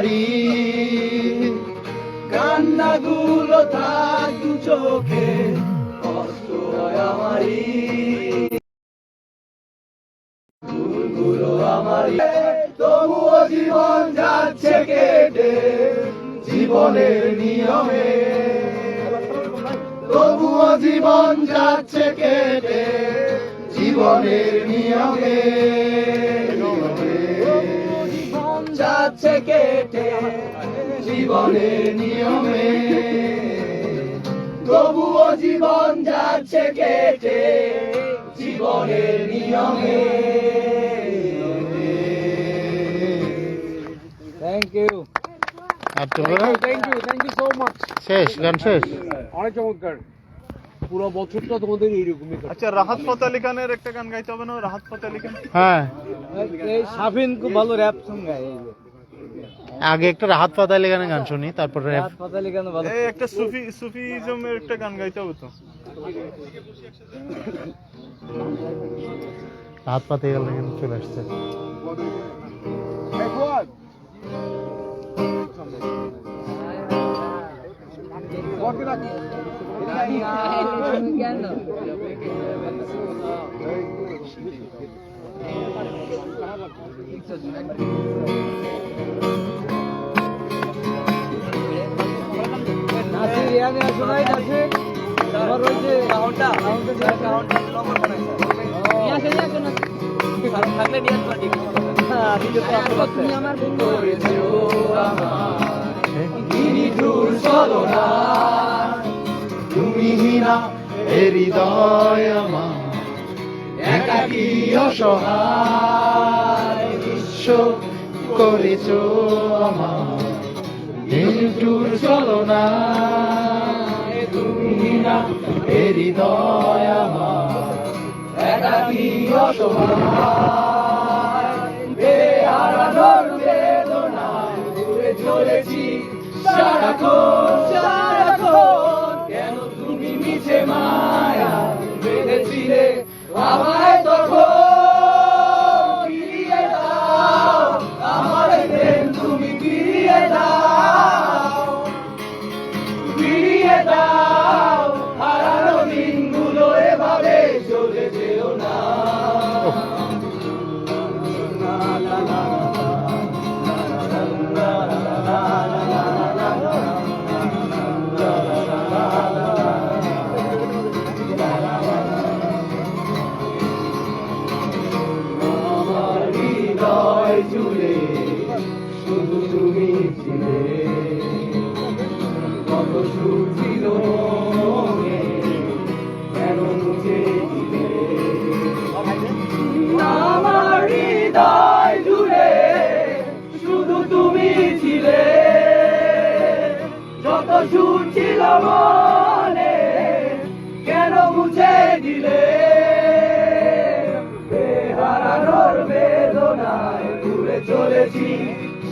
আমারই কান্নাগুলো থাক দু চোখে হয় ভুলগুলো আমারই। তবুও জীবন যাচ্ছে কেটে, জীবনের নিয়মে। তবুও জীবন যাচ্ছে কেটে, জীবনের নিয়মে। জীবন যাচ্ছে কেটে জীবনের নিয়মে। তবুও জীবন যাচ্ছে কেটে জীবনের নিয়মে। Thank you thank you thank you so much শেষ গান শেষ। অনেক চমৎকার। পুরো বছরটা তোমাদের এইরকমই আচ্ছা রাহাত ফতে আলী খানের একটা গান গাইতে হবে না? রাহাত ফতে আলী খান? হ্যাঁ। এই শাফিন খুব ভালো র্যাপ সং গায় আগে একটা রাহাত ফাতালি গানে গান শুনি তারপর। রাত পাতালি কেন ভালো এই একটা সুফি সুফিজমের একটা গান গাইতে হবে তো রাহাত ফাতে গানে গান চলে আসছে নাসির ইয়ানে শোনাই নাসির আমার ওই যে কাউন্টটা কাউন্টটা যে কাউন্টটা নম্বর বানাইছে নিয়ে আসে নিয়ে আসে না থাকলে নিয়ে আসবা ঠিক হ্যাঁ আসতে তুমি আমার বন্ধু। চলনা তুমি না এ হৃদয় আমার। একাকী অসহায় বিশ্ব করেছ আমার? চলনা তুমি না এ হৃদয় আমার একাকী অসহায় কেন তুমি মিছে মায়া বেঁধেছিলে? আমায়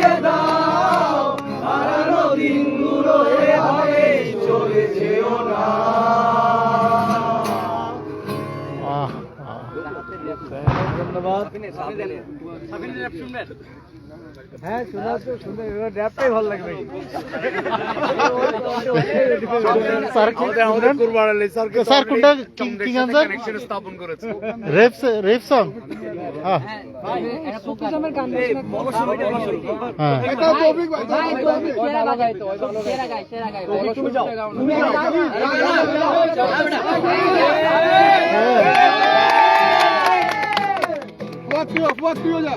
ফিরিয়ে দাও হারানো দিনগুলো এভাবে চলে যেও না। ধন্যবাদ হ্যাঁ শোনা তো শুনে এবার র্যাপটাই ভালো লাগবে। স্যার কুরবাড়ালে স্যার স্যার কোনটা কিং কিং আনসার কানেকশন স্থাপন করেছে। রেপ রেপ সং হ্যাঁ। সুকুজামের গান হ্যাঁ। এটা টপিক ভাই টপিক সেরা গায় তো সেরা গায় সেরা গায় তুমি যাও তুমি যাও ফুয়াদ প্রিয় ফুয়াদ প্রিয় যা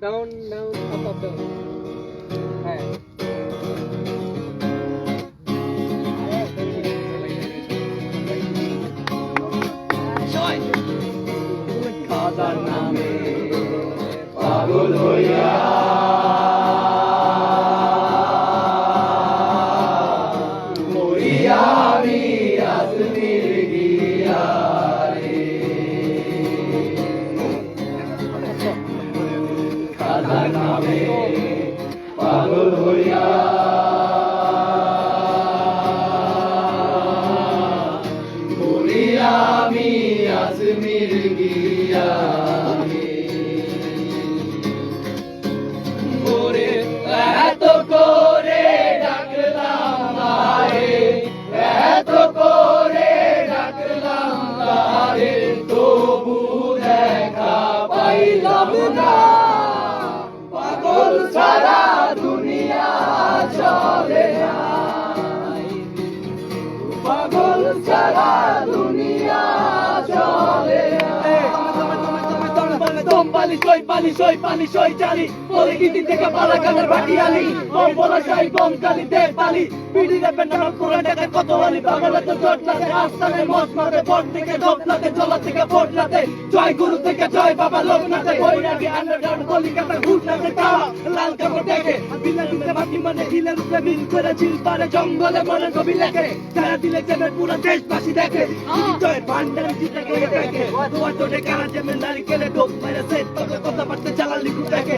down down up up down. পালি সই পালি সই পালি সই চালি থেকে পালা কানের বাটি আলি ও বলা সাই গম কালি দে পালি পিডি রে পেন্ডাল পুরা টাকা কত আলি, পাগলে তো জট লাগে আস্তানের মত বট থেকে লাগে চলা থেকে জয় গুরু থেকে জয় বাবা আন্ডারগ্রাউন্ড কলিকাতা তাওয়া লাল কাপড় দিতে বাকি মানে মিল করে ঝিল পারে জঙ্গলে মনে ছবি লেখে। যারা দিলে চেপে পুরো দেশবাসী দেখে। জয় ভান্ডার জিতে গিয়ে দেখে। তোটে কারা নারিকেলে মেরে সেট কথা বার্তা চালালি দেখে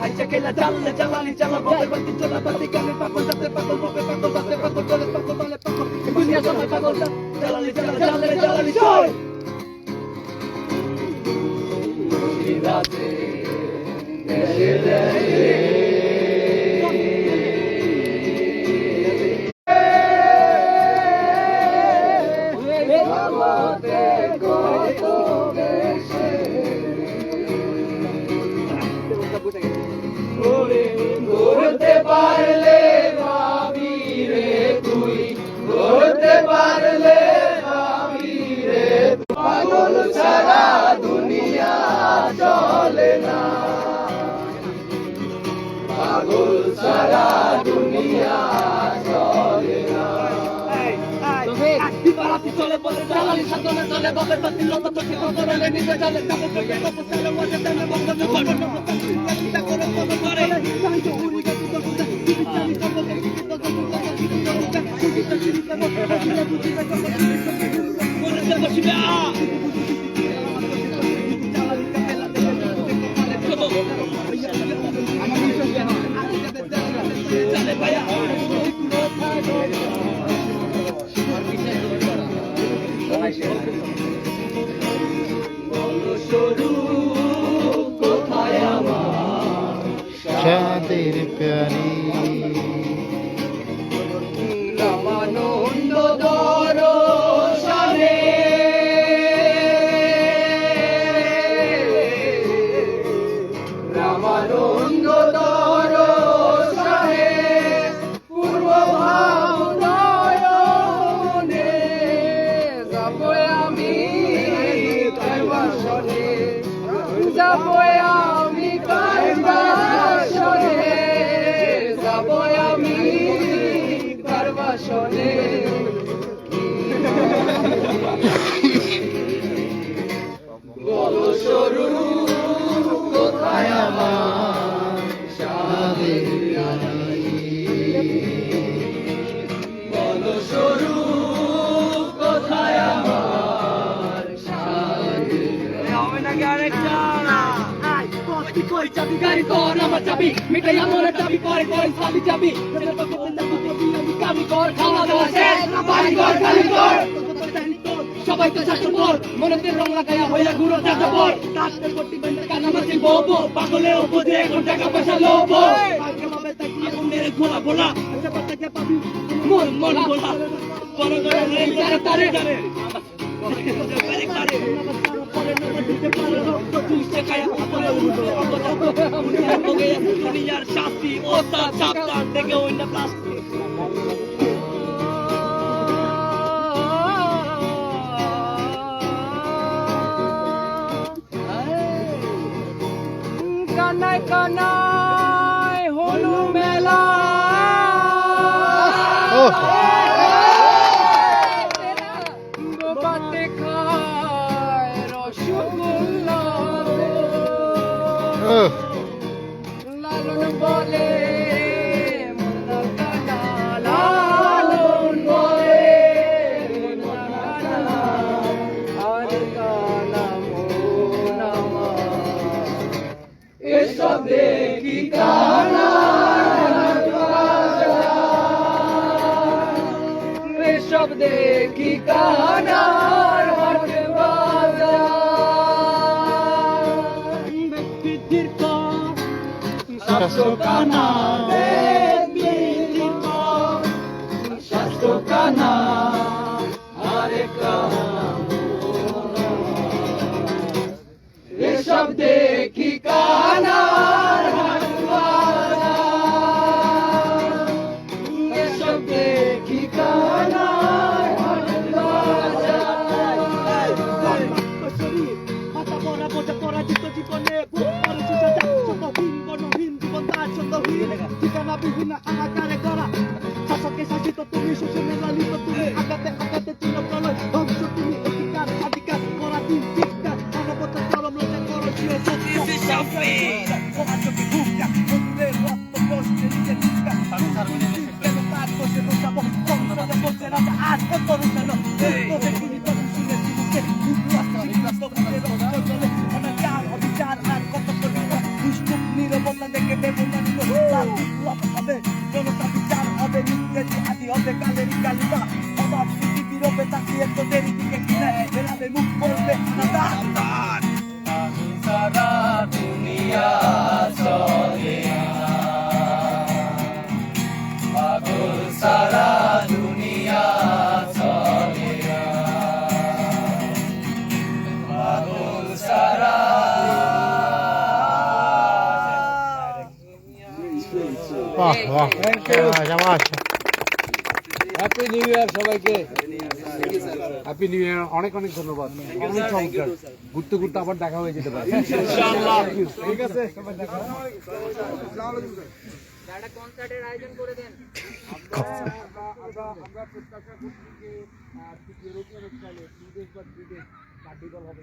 hay chequela, jalle jalali jala bobe joy. ঘুরতে চলে বলে জ্বালালি সাধনে চলে বলে তাতি तेरे प्यारी কই চাবি গাড়ি কর আমার? চাবি মিটাই আমার চাবি পরে পরে খালি চাবি সবাই তো শাসন কর মনেতে রং লাগাইয়া হইয়া ঘুরো চাচা পর। তাদের কোটি বেন্দে কানামাছি বব পাগলে উপদে এখন টাকা পয়সা লোভ আগে ভাবে তাকিয়ে মেরে খোলা বলা? আচ্ছা বাচ্চাকে পাবি? মন মন বলা। বড় করে রে তারে তারে। তারে শাস্তি ও তার সাবধান থেকে অন্য প্লাস্টিক কানাই হলু মেলা। ও। খায় রসগোল্লা। লালন বলে এসব কি কানার হাট বাজার স্বাস্থ্য কানা হবে তাকিয়ে তোদের দিকে কিনে বেরাবে মুখ করবে আনাদার সারা দুনিয়া চলে পাগল সারা দুনিয়া চলে পাগল সারা বাহ বাহ জামাত। হ্যাপি নিউ ইয়ার সবাইকে। হ্যাপি নিউ ইয়ার অনেক অনেক ধন্যবাদ। অনেক চমৎকার। ঘুরতে ঘুরতে আবার দেখা হয়ে যেতে পারে। ঠিক আছে সবাই দেখা কনসার্টের আয়োজন করে দেন। আমরা প্রত্যাশা করছি যে বা বিদেশ হবে